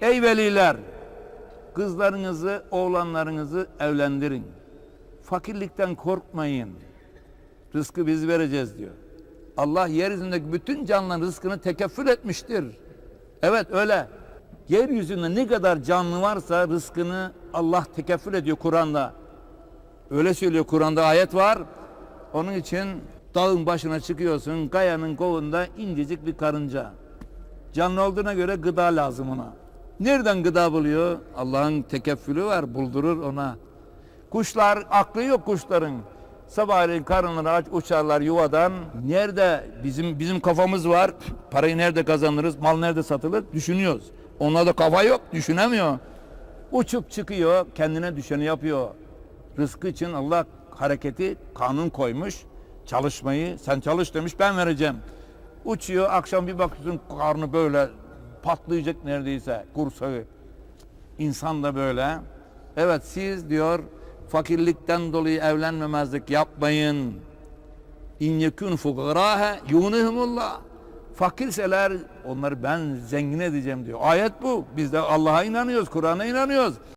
Ey veliler! Kızlarınızı, oğlanlarınızı evlendirin. Fakirlikten korkmayın. Rızkı biz vereceğiz diyor. Allah yeryüzündeki bütün canlıların rızkını tekeffül etmiştir. Evet öyle. Yeryüzünde ne kadar canlı varsa rızkını Allah tekeffül ediyor Kur'an'da. Öyle söylüyor Kur'an'da ayet var. Onun için dağın başına çıkıyorsun, kayanın kovunda incecik bir karınca. Canlı olduğuna göre gıda lazım ona. Nereden gıda buluyor? Allah'ın tekeffülü var, buldurur ona. Kuşlar, aklı yok kuşların. Sabahleyin karınları aç uçarlar yuvadan. Nerede bizim bizim kafamız var. Parayı nerede kazanırız? Mal nerede satılır? Düşünüyoruz. Onlarda kafa yok, düşünemiyor. Uçup çıkıyor, kendine düşeni yapıyor. Rızkı için Allah hareketi kanun koymuş. Çalışmayı sen çalış demiş ben vereceğim. Uçuyor akşam bir bakıyorsun karnı böyle patlayacak neredeyse kursağı. İnsan da böyle. Evet siz diyor fakirlikten dolayı evlenmemezlik yapmayın. İn yekun fukarâhe yûnihumullah. Fakirseler onları ben zengin edeceğim diyor. Ayet bu. Biz de Allah'a inanıyoruz, Kur'an'a inanıyoruz.